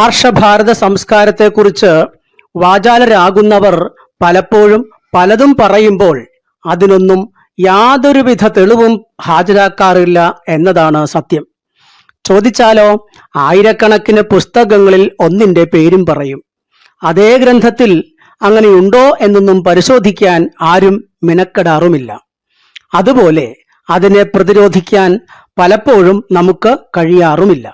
ആർഷഭാരത സംസ്കാരത്തെക്കുറിച്ച് വാചാലരാകുന്നവർ പലപ്പോഴും പലതും പറയുമ്പോൾ അതിനൊന്നും യാതൊരുവിധ തെളിവും ഹാജരാക്കാറില്ല എന്നതാണ് സത്യം. ചോദിച്ചാലോ ആയിരക്കണക്കിന് പുസ്തകങ്ങളിൽ ഒന്നിന്റെ പേരും പറയും. അതേ ഗ്രന്ഥത്തിൽ അങ്ങനെയുണ്ടോ എന്നൊന്നും പരിശോധിക്കാൻ ആരും മിനക്കെടാറുമില്ല. അതുപോലെ അതിനെ പ്രതിരോധിക്കാൻ പലപ്പോഴും നമുക്ക് കഴിയാറുമില്ല.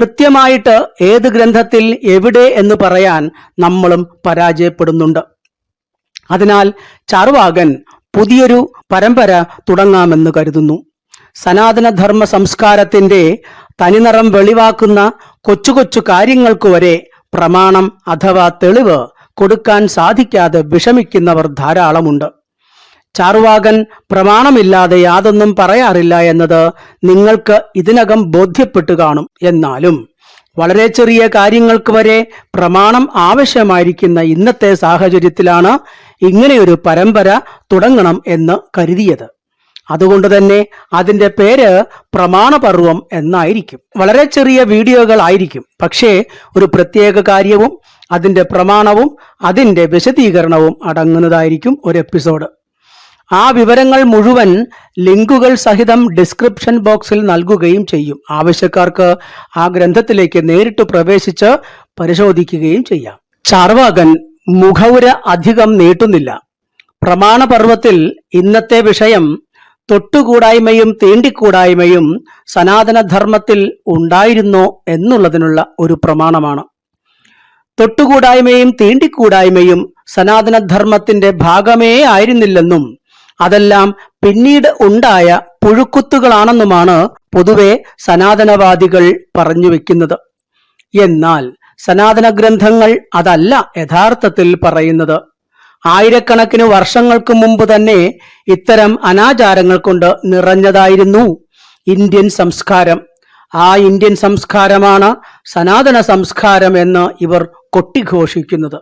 കൃത്യമായിട്ട് ഏത് ഗ്രന്ഥത്തിൽ എവിടെ എന്ന് പറയാൻ നമ്മളും പരാജയപ്പെടുന്നുണ്ട്. അതിനാൽ ചാർവാകൻ പുതിയൊരു പരമ്പര തുടങ്ങാമെന്ന് കരുതുന്നു. സനാതനധർമ്മ സംസ്കാരത്തിന്റെ തനിനിറം വെളിവാക്കുന്ന കൊച്ചു കൊച്ചു കാര്യങ്ങൾക്ക് വരെ പ്രമാണം അഥവാ തെളിവ് കൊടുക്കാൻ സാധിക്കാതെ വിഷമിക്കുന്നവർ ധാരാളമുണ്ട്. ചാർവാകൻ പ്രമാണമില്ലാതെ യാതൊന്നും പറയാറില്ല എന്നത് നിങ്ങൾക്ക് ഇതിനകം ബോധ്യപ്പെട്ടു കാണും. എന്നാലും വളരെ ചെറിയ കാര്യങ്ങൾക്ക് വരെ പ്രമാണം ആവശ്യമായിരിക്കുന്ന ഇന്നത്തെ സാഹചര്യത്തിലാണ് ഇങ്ങനെയൊരു പരമ്പര തുടങ്ങണം എന്ന് കരുതിയത്. അതുകൊണ്ട് തന്നെ അതിന്റെ പേര് പ്രമാണപർവം എന്നായിരിക്കും. വളരെ ചെറിയ വീഡിയോകൾ ആയിരിക്കും. പക്ഷേ ഒരു പ്രത്യേക കാര്യവും അതിന്റെ പ്രമാണവും അതിന്റെ വിശദീകരണവും അടങ്ങുന്നതായിരിക്കും ഒരു എപ്പിസോഡ്. ആ വിവരങ്ങൾ മുഴുവൻ ലിങ്കുകൾ സഹിതം ഡിസ്ക്രിപ്ഷൻ ബോക്സിൽ നൽകുകയും ചെയ്യും. ആവശ്യക്കാർക്ക് ആ ഗ്രന്ഥത്തിലേക്ക് നേരിട്ട് പ്രവേശിച്ച് പരിശോധിക്കുകയും ചെയ്യാം. ചാർവാകൻ മുഖൗര അധികം നീട്ടുന്നില്ല. പ്രമാണപർവത്തിൽ ഇന്നത്തെ വിഷയം തൊട്ടുകൂടായ്മയും തീണ്ടിക്കൂടായ്മയും സനാതനധർമ്മത്തിൽ ഉണ്ടായിരുന്നോ എന്നുള്ളതിനുള്ള ഒരു പ്രമാണമാണ്. തൊട്ടുകൂടായ്മയും തീണ്ടിക്കൂടായ്മയും സനാതനധർമ്മത്തിന്റെ ഭാഗമേ ആയിരുന്നില്ലെന്നും അതെല്ലാം പിന്നീട് ഉണ്ടായ പുഴുക്കുത്തുകളാണെന്നുമാണ് പൊതുവെ സനാതനവാദികൾ പറഞ്ഞു വെക്കുന്നത്. എന്നാൽ സനാതന ഗ്രന്ഥങ്ങൾ അതല്ല യഥാർത്ഥത്തിൽ പറയുന്നത്. ആയിരക്കണക്കിന് വർഷങ്ങൾക്ക് മുമ്പ് തന്നെ ഇത്തരം അനാചാരങ്ങൾ കൊണ്ട് നിറഞ്ഞതായിരുന്നു ഇന്ത്യൻ സംസ്കാരം. ആ ഇന്ത്യൻ സംസ്കാരമാണ് സനാതന സംസ്കാരം എന്ന് ഇവർ കൊട്ടിഘോഷിക്കുന്നത്.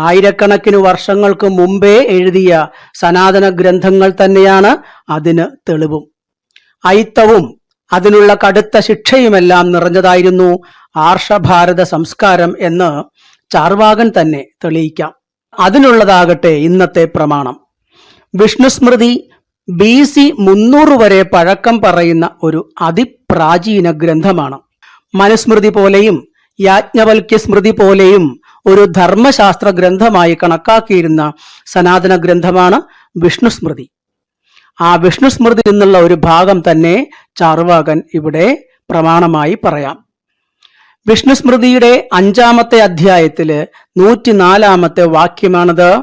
ആയിരക്കണക്കിന് വർഷങ്ങൾക്ക് മുമ്പേ എഴുതിയ സനാതന ഗ്രന്ഥങ്ങൾ തന്നെയാണ് അതിന് തെളിവും. ഐത്തവും അതിനുള്ള കടുത്ത ശിക്ഷയുമെല്ലാം നിറഞ്ഞതായിരുന്നു ആർഷഭാരത സംസ്കാരം എന്ന് ചാർവാകൻ തന്നെ തെളിയിക്കാം. അതിനുള്ളതാകട്ടെ ഇന്നത്തെ പ്രമാണം. വിഷ്ണുസ്മൃതി ബി സി മുന്നൂറ് വരെ പഴക്കം പറയുന്ന ഒരു അതിപ്രാചീന ഗ്രന്ഥമാണ്. മനുസ്മൃതി പോലെയും യാജ്ഞവൽക്യ സ്മൃതി പോലെയും ഒരു ധർമ്മശാസ്ത്ര ഗ്രന്ഥമായി കണക്കാക്കിയിരുന്ന സനാതന ഗ്രന്ഥമാണ് വിഷ്ണുസ്മൃതി. ആ വിഷ്ണുസ്മൃതി എന്നുള്ള ഒരു ഭാഗം തന്നെ ചാർവാകൻ ഇവിടെ പ്രമാണമായി പറയാം. വിഷ്ണുസ്മൃതിയുടെ അഞ്ചാമത്തെ അധ്യായത്തിൽ നൂറ്റിനാലാമത്തെ വാക്യമാണത്.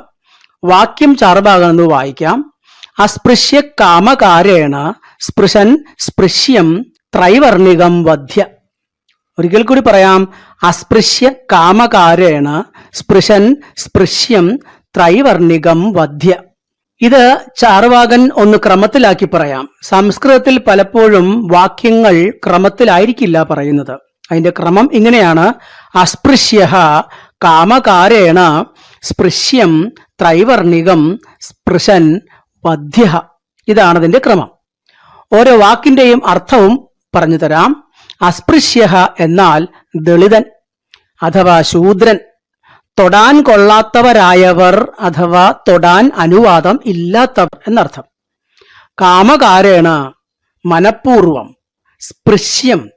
വാക്യം ചാർവാകൻ എന്ന് വായിക്കാം. അസ്പൃശ്യ കാമകാരേണ സ്പൃശൻ സ്പൃശ്യം ത്രൈവർണികം വധ്യ. ഒരിക്കൽ കൂടി പറയാം. അസ്പൃശ്യ കാമകാരേണ സ്പൃശൻ സ്പൃശ്യം ത്രൈവർണികം വധ്യ. ഇത് ചാർവാകൻ ഒന്ന് ക്രമത്തിലാക്കി പറയാം. സംസ്കൃതത്തിൽ പലപ്പോഴും വാക്യങ്ങൾ ക്രമത്തിലായിരിക്കില്ല പറയുന്നത്. അതിന്റെ ക്രമം ഇങ്ങനെയാണ്. അസ്പൃശ്യ കാമകാരേണ സ്പൃശ്യം ത്രൈവർണികം സ്പൃശൻ വധ്യ. ഇതാണ് അതിന്റെ ക്രമം. ഓരോ വാക്കിന്റെയും അർത്ഥവും പറഞ്ഞു തരാം. അസ്പൃശ്യ എന്നാൽ ദളിതൻ അഥവാ ശൂദ്രൻ. തൊടാൻ കൊള്ളാത്തവരായവർ അഥവാ തൊടാൻ അനുവാദം ഇല്ലാത്തവർ എന്നർത്ഥം. കാമകാരേണ മനപൂർവം സ്പൃശ്യം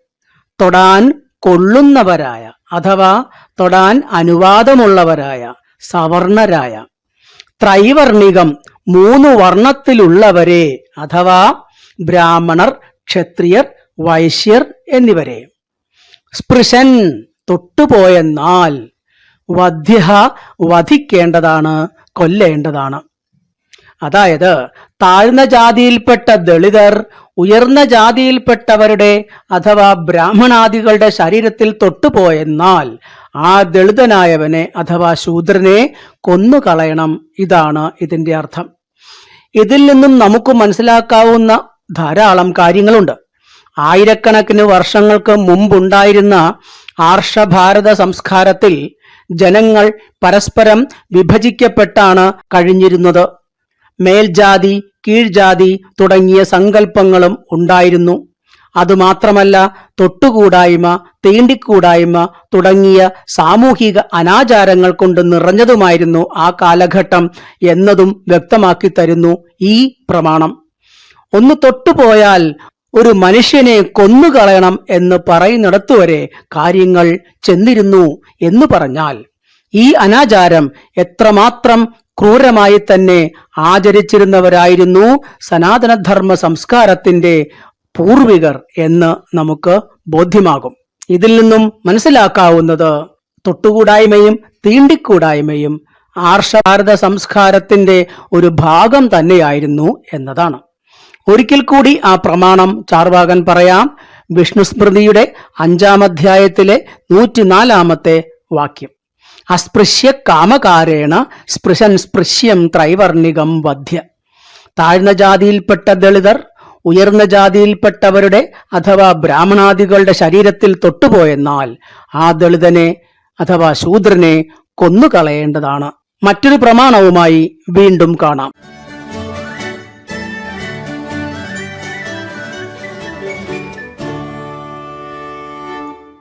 തൊടാൻ കൊള്ളുന്നവരായ അഥവാ തൊടാൻ അനുവാദമുള്ളവരായ സവർണരായ ത്രൈവർണികം മൂന്ന് വർണത്തിലുള്ളവരെ അഥവാ ബ്രാഹ്മണർ ക്ഷത്രിയർ വൈശ്യർ എന്നിവരെ. സ്പൃശൻ തൊട്ടുപോയെന്നാൽ വധ്യ വധിക്കേണ്ടതാണ് കൊല്ലേണ്ടതാണ്. അതായത് താഴ്ന്ന ജാതിയിൽപ്പെട്ട ദളിതർ ഉയർന്ന ജാതിയിൽപ്പെട്ടവരുടെ അഥവാ ബ്രാഹ്മണാദികളുടെ ശരീരത്തിൽ തൊട്ടുപോയെന്നാൽ ആ ദളിതനായവനെ അഥവാ ശൂദ്രനെ കൊന്നുകളയണം. ഇതാണ് ഇതിന്റെ അർത്ഥം. ഇതിൽ നിന്നും നമുക്ക് മനസ്സിലാക്കാവുന്ന ധാരാളം കാര്യങ്ങളുണ്ട്. ആയിരക്കണക്കിന് വർഷങ്ങൾക്ക് മുമ്പുണ്ടായിരുന്ന ആർഷഭാരത സംസ്കാരത്തിൽ ജനങ്ങൾ പരസ്പരം വിഭജിക്കപ്പെട്ടാണ് കഴിഞ്ഞിരുന്നത്. മേൽജാതി കീഴ്ജാതി തുടങ്ങിയ സങ്കല്പങ്ങളും ഉണ്ടായിരുന്നു. അതുമാത്രമല്ല തൊട്ടുകൂടായ്മ തീണ്ടിക്കൂടായ്മ തുടങ്ങിയ സാമൂഹിക അനാചാരങ്ങൾ കൊണ്ട് നിറഞ്ഞതുമായിരുന്നു ആ കാലഘട്ടം എന്നതും വ്യക്തമാക്കി തരുന്നു ഈ പ്രമാണം. ഒന്ന് തൊട്ടുപോയാൽ ഒരു മനുഷ്യനെ കൊന്നുകളയണം എന്ന് പറയുന്നിടത്തുവരെ കാര്യങ്ങൾ ചെന്നിരുന്നു എന്ന് പറഞ്ഞാൽ ഈ അനാചാരം എത്രമാത്രം ക്രൂരമായി തന്നെ ആചരിച്ചിരുന്നവരായിരുന്നു സനാതനധർമ്മ സംസ്കാരത്തിന്റെ പൂർവികർ എന്ന് നമുക്ക് ബോധ്യമാകും. ഇതിൽ നിന്നും മനസ്സിലാക്കാവുന്നത് തൊട്ടുകൂടായ്മയും തീണ്ടിക്കൂടായ്മയും ആർഷഭാരത സംസ്കാരത്തിന്റെ ഒരു ഭാഗം തന്നെയായിരുന്നു എന്നതാണ്. ഒരിക്കൽ കൂടി ആ പ്രമാണം ചാർവാകൻ പറയാം. വിഷ്ണുസ്മൃതിയുടെ അഞ്ചാം അധ്യായത്തിലെ നൂറ്റിനാലാമത്തെ വാക്യം. അസ്പൃശ്യ കാമകാരേണ സ്പൃശൻ സ്പൃശ്യം ത്രൈവർണികം വധ്യ. താഴ്ന്ന ജാതിയിൽപ്പെട്ട ദളിതർ ഉയർന്ന ജാതിയിൽപ്പെട്ടവരുടെ അഥവാ ബ്രാഹ്മണാദികളുടെ ശരീരത്തിൽ തൊട്ടുപോയെന്നാൽ ആ ദളിതനെ അഥവാ ശൂദ്രനെ കൊന്നുകളയേണ്ടതാണ്. മറ്റൊരു പ്രമാണവുമായി വീണ്ടും കാണാം.